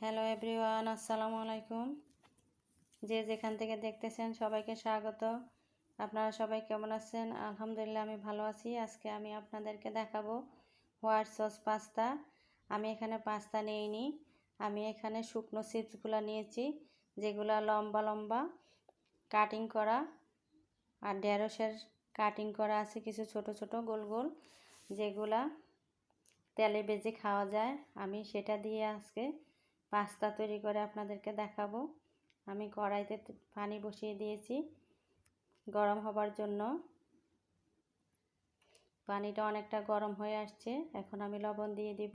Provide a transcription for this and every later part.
Hello everyone আসসালামু আলাইকুম। যে যেখান থেকে দেখতেছেন সবাইকে স্বাগত। আপনারা সবাই কেমন আছেন? আলহামদুলিল্লাহ, আমি ভালো আছি। আজকে আমি আপনাদেরকে দেখাবো হোয়াইট সস পাস্তা। আমি এখানে পাস্তা নিইনি। আমি এখানে শুকনো চিপসগুলো নিয়েছি, যেগুলো লম্বা লম্বা কাটিং করা আর ঢেঁড়সের কাটিং করা আছে কিছু ছোট ছোট গোল গোল, যেগুলা তেলে বেজে খাওয়া যায়। আমি সেটা দিয়ে আজকে পাস্তা তৈরি করে আপনাদেরকে দেখাবো। আমি কড়াইতে পানি বসিয়ে দিয়েছি গরম হবার জন্য। পানিটা অনেকটা গরম হয়ে আসছে, এখন আমি লবণ দিয়ে দিব।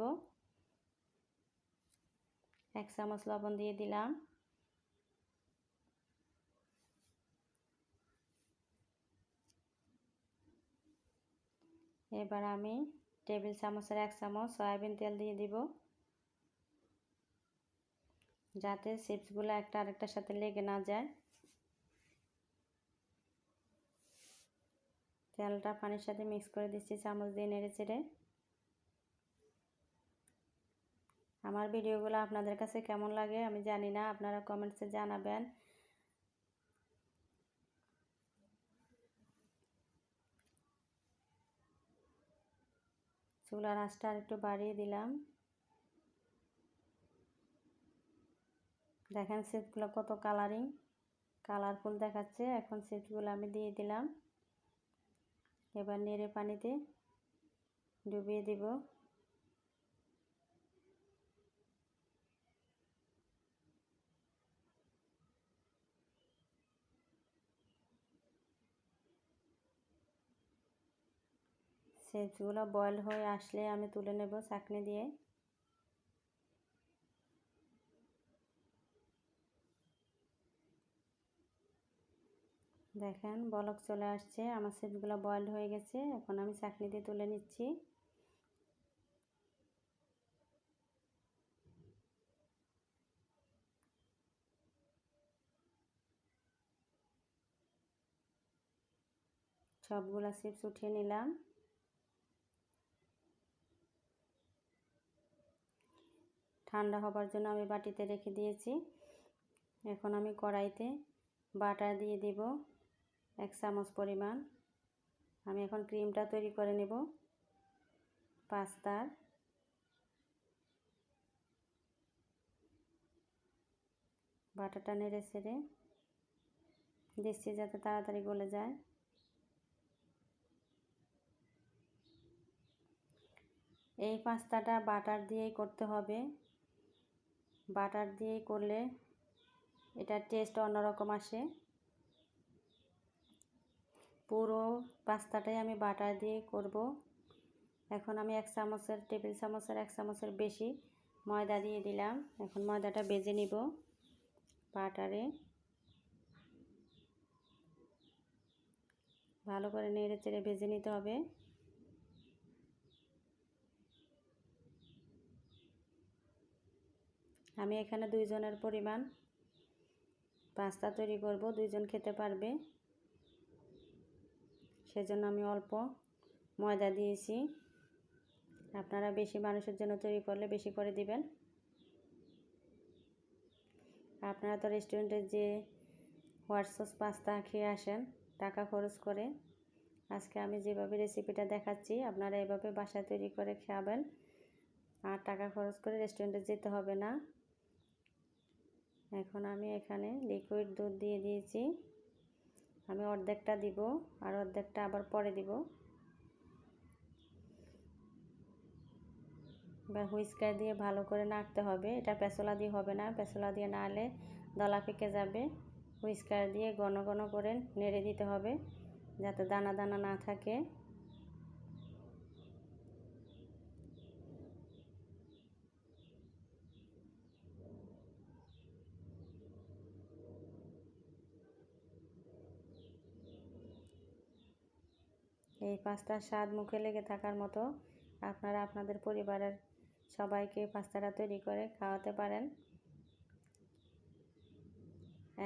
এক চামচ লবণ দিয়ে দিলাম। এবার আমি টেবিল চামচের এক চামচ সয়াবিন তেল দিয়ে দিব। যাতে চিপসগুলো একটা আরেকটার সাথে লেগে না যায়। তেলটা পানির সাথে মিক্স করে দিচ্ছি, চামচ দিয়ে নেড়ে চেড়ে। আমার ভিডিওগুলো আপনাদের কাছে কেমন লাগে আমি জানি না, আপনারা কমেন্টসে জানাবেন। চুলার আঁচটা আর একটু বাড়িয়ে দিলাম। দেখেন সেটগুলো কত কালারিং কালারফুল দেখাচ্ছে। এখন সেটগুলো আমি দিয়ে দিলাম। এবার নেড়ে পানিতে ডুবিয়ে দিব। সেচগুলো বয়েল হয়ে আসলে আমি তুলে নেব চাকনি দিয়ে। দেখেন বলক চলে আসছে, আমার সিপসগুলো বয়েলড হয়ে গেছে, এখন আমি চাকনি দিয়ে তুলে নিচ্ছি। সবগুলো চিপস উঠিয়ে নিলাম। ঠান্ডা হবার জন্য আমি বাটিতে রেখে দিয়েছি। এখন আমি কড়াইতে বাটার দিয়ে দিব। এক চামচ পরিমাণ। আমি এখন ক্রিমটা তৈরি করে নেব। পাস্তার। বাটাটা নেড়ে ছেড়ে দিচ্ছি যাতে তাড়াতাড়ি গলে যায়। এই পাস্তাটা বাটার দিয়েই করতে হবে। বাটার দিয়েই করলে এটার টেস্ট অন্যরকম আসে। পুরো পাস্তাটাই আমি বাটার দিয়ে করব। এখন আমি এক চামচের, টেবিল চামচের, এক চামচের বেশি ময়দা দিয়ে দিলাম। এখন ময়দাটা বেজে নিব বাটারে। ভালো করে নেড়ে চেড়ে ভেজে নিতে হবে। আমি এখানে দুইজনের পরিমাণ পাস্তা তৈরি করব। দুইজন খেতে পারবে। সেজন্য আমি অল্প ময়দা দিয়েছি। আপনারা বেশি মানুষের জন্য তৈরি করলে বেশি করে দিবেন। আপনারা তো রেস্টুরেন্টে যে সস পাস্তা খেয়ে আসেন, টাকা খরচ করে। আজকে আমি যেভাবে রেসিপিটা দেখাচ্ছি, আপনারা এভাবে বাসায় তৈরি করে খাবেন। আর টাকা খরচ করে রেস্টুরেন্টে যেতে হবে না। এখন আমি এখানে লিকুইড দুধ দিয়ে দিয়েছি। আমি অর্ধেকটা দিব আর অর্ধেকটা আবার পরে দিব। এবার হুইস্কার দিয়ে ভালো করে নাড়তে হবে। এটা পেঁচলা দিয়ে হবে না। পেঁচলা দিয়ে নাড়লে দলা পেকে যাবে। হুইস্কার দিয়ে ঘন ঘন করে নেড়ে দিতে হবে যাতে দানা দানা না থাকে। এই পাস্তার স্বাদ মুখে লেগে থাকার মতো আপনারা আপনাদের পরিবারের সবাইকে পাস্তাটা তৈরি করে খাওয়াতে পারেন।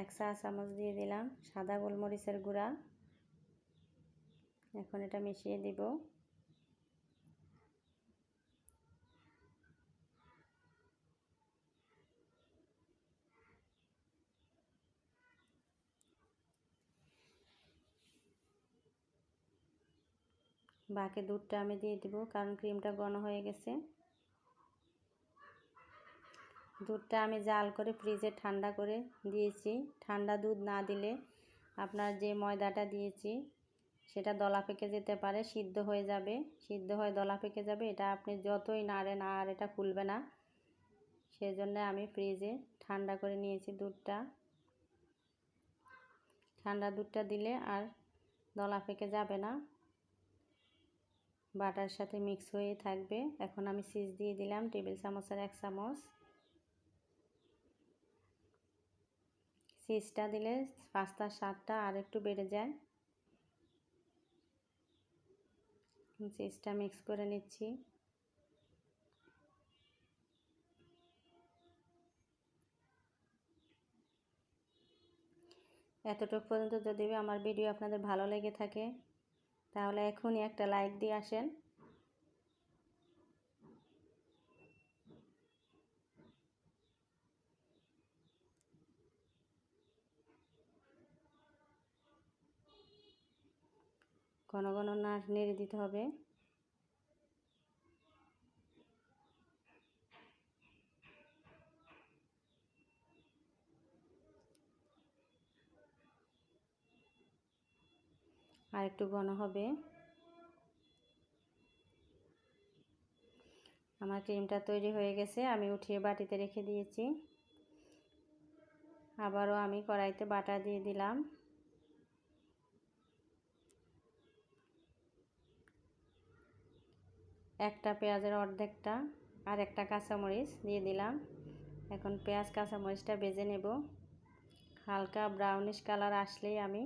এক চা চামচ দিয়ে দিলাম সাদা গোলমরিচের গুঁড়া। এখন এটা মিশিয়ে দিব। বাকি দুধটা আমি দিয়ে দিব, কারণ ক্রিমটা ঘন হয়ে গেছে। দুধটা আমি জাল করে ফ্রিজে ঠান্ডা করে দিয়েছি। ঠান্ডা দুধ না দিলে আপনার যে ময়দাটা দিয়েছি, সেটা দলা পেকে যেতে পারে, সিদ্ধ হয়ে যাবে। সিদ্ধ হয়ে দলা পেকে যাবে, এটা আপনি যতই নাড়েন আর এটা খুলবে না। সেই জন্য আমি ফ্রিজে ঠান্ডা করে নিয়েছি দুধটা। ঠান্ডা দুধটা দিলে আর দলা পেকে যাবে না। বাটার সাথে মিক্স হয়ে থাকবে। এখন আমি সিজ দিয়ে দিলাম টেবিল চামচের এক চামচ। সিজটা দিলে পাস্তার স্বাদটা আর একটু বেড়ে যায়। চিজটা মিক্স করে নিচ্ছি। এতটুকু পর্যন্ত যদি আমার ভিডিও আপনাদের ভালো লেগে থাকে তাহলে এখনই একটা লাইক দিয়ে আসেন। ঘন ঘন না নেড়ে দিতে হবে। আর একটু ঘন হবে। আমার ক্রিমটা তৈরি হয়ে গেছে, আমি উঠিয়ে বাটিতে রেখে দিয়েছি। আবারও আমি কড়াইতে বাটা দিয়ে দিলাম। একটা পেঁয়াজের অর্ধেকটা আর একটা কাঁচামরিচ দিয়ে দিলাম। এখন পেঁয়াজ, কাঁচামরিচটা বেজে নেব। হালকা ব্রাউনিশ কালার আসলেই আমি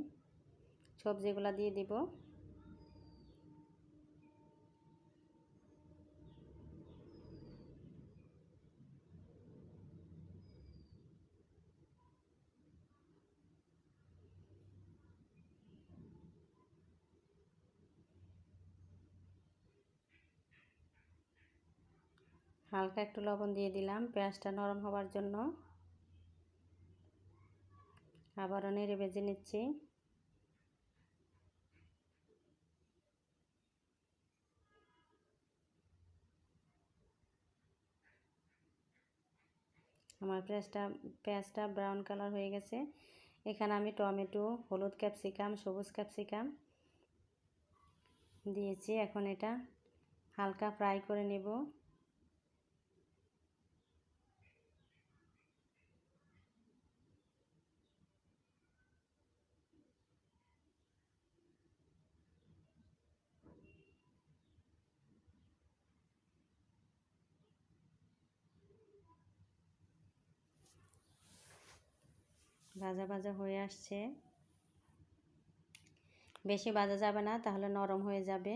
সবজিগুলো দিয়ে দিব। হালকা একটু লবণ দিয়ে দিলাম, পেঁয়াজটা নরম হওয়ার জন্য। আবারও নেড়ে বেজে নিচ্ছি। আমার পেঁয়াজটা পেঁয়াজটা ব্রাউন কালার হয়ে গেছে। এখানে আমি টমেটো, হলুদ ক্যাপসিকাম সবুজ ক্যাপসিকাম দিয়েছি। এখন এটা হালকা ফ্রাই করে নেব। ভাজা ভাজা হয়ে আসছে। বেশি ভাজা যাবে না, তাহলে নরম হয়ে যাবে।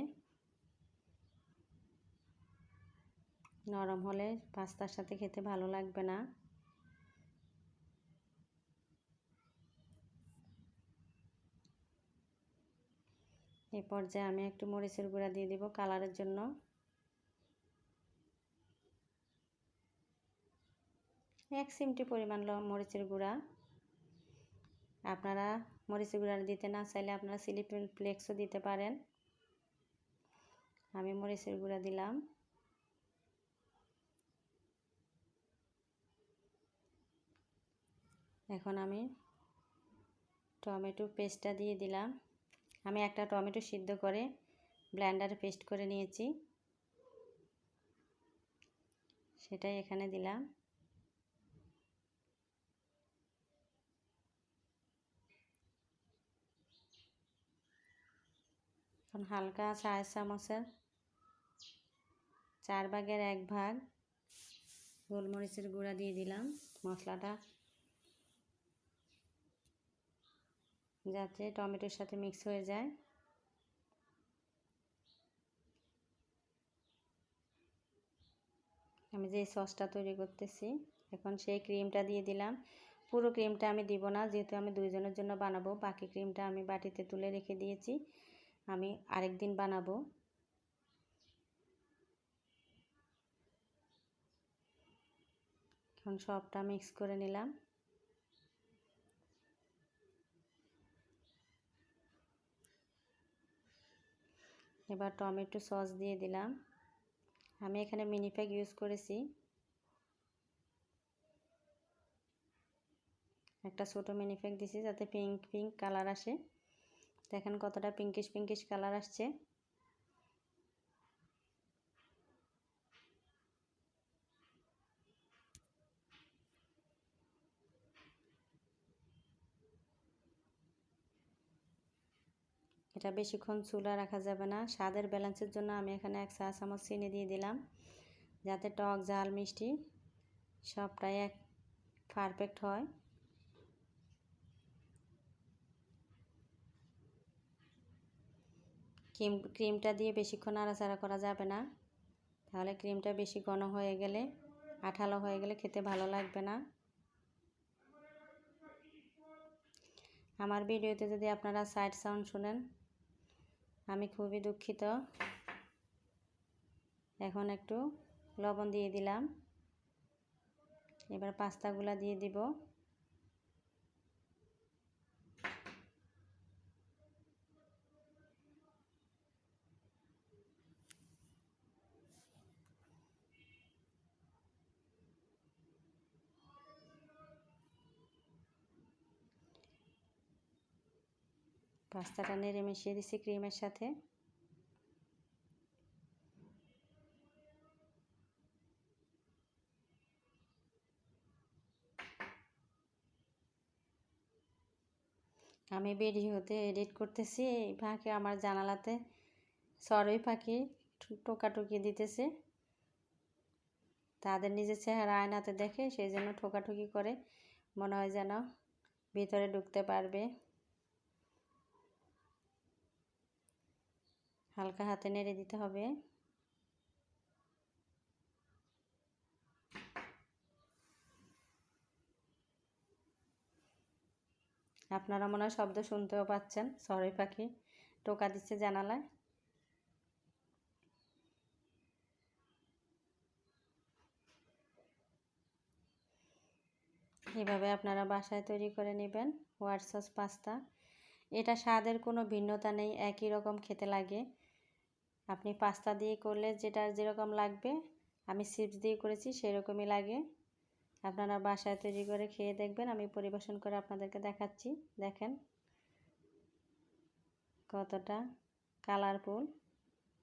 নরম হলে পাস্তার সাথে খেতে ভালো লাগবে না। এই পর্যায়ে আমি একটু মরিচের গুঁড়া দিয়ে দিব কালারের জন্য। এক চিমটি পরিমাণ মরিচের গুঁড়া। আপনারা মরিচের গুঁড়া দিতে না চাইলে আপনারা চিলি ফ্লেক্সও দিতে পারেন। আমি মরিচের গুঁড়া দিলাম। এখন আমি টমেটো পেস্টটা দিয়ে দিলাম। আমি একটা টমেটো সিদ্ধ করে ব্ল্যান্ডারে পেস্ট করে নিয়েছি। সেটাই এখানে দিলাম। এখন হালকা চায়ের চামচের চার ভাগের এক ভাগ গোলমরিচের গুঁড়া দিয়ে দিলাম মশলাটা, যাতে টমেটোর সাথে মিক্স হয়ে যায়। আমি যে সসটা তৈরি করতেছি, এখন সেই ক্রিমটা দিয়ে দিলাম। পুরো ক্রিমটা আমি দিব না, যেহেতু আমি দুইজনের জন্য বানাবো, বাকি ক্রিমটা আমি বাটিতে তুলে রেখে দিয়েছি। আমি আরেক দিন বানাবো। এখন সবটা মিক্স করে নিলাম। এবার টমেটো সস দিয়ে দিলাম। আমি এখানে মিনি প্যাক ইউজ করেছি। একটা ছোটো মিনি প্যাক দিছি যাতে পিঙ্ক পিঙ্ক কালার আসে। দেখেন কতটা পিঙ্কিশ পিঙ্কিশ কালার আসছে। এটা বেশিক্ষণ চুলা রাখা যাবে না। স্বাদের ব্যালেন্সের জন্য আমি এখানে এক চা চামচ চিনি দিয়ে দিলাম। যাতে টক, ঝাল, মিষ্টি সবটাই এক পারফেক্ট হয়। ক্রিম, ক্রিমটা দিয়ে বেশিক্ষণ নাড়াচাড়া করা যাবে না। তাহলে ক্রিমটা বেশি ঘন হয়ে গেলে, আঠালো হয়ে গেলে খেতে ভালো লাগবে না। আমার ভিডিওতে যদি আপনারা সাইড সাউন্ড শুনেন, আমি খুবই দুঃখিত। এখন একটু লবণ দিয়ে দিলাম। এবার পাস্তাগুলা দিয়ে দিব। পাস্তাটা নেড়ে মিশিয়ে দিছি ক্রিমের সাথে। আমি বেরিয়ে হতে এডিট করতেছি এই ফাঁকে আমার জানালাতে সরই পাখি টোকাটুকি দিতেছে। তাদের নিজের চেহারা আয়নাতে দেখে সেই জন্য ঠোকাঠুকি করে মনে হয় যেন ভিতরে ঢুকতে পারবে। হালকা হাতে নেড়ে দিতে হবে। আপনারা মনে হয় শব্দ শুনতেও পাচ্ছেন সরি পাখি, টোকা দিচ্ছে জানালায়। এভাবে আপনারা বাসায় তৈরি করে নেবেন হোয়াইট সস পাস্তা। এটা স্বাদের কোনো ভিন্নতা নেই, একই রকম খেতে লাগে। আপনি পাস্তা দিয়ে করলে যেটা যেরকম লাগবে, আমি চিপস দিয়ে করেছি সেরকমই লাগে। আপনারা বাসায় তৈরি করে খেয়ে দেখবেন, আমি পরিবেশন করে আপনাদেরকে দেখাচ্ছি। দেখেন কতটা কালারফুল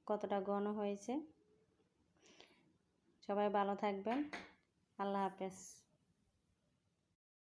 কতটা ঘন হয়েছে। সবাই ভালো থাকবেন। আল্লাহ হাফেজ।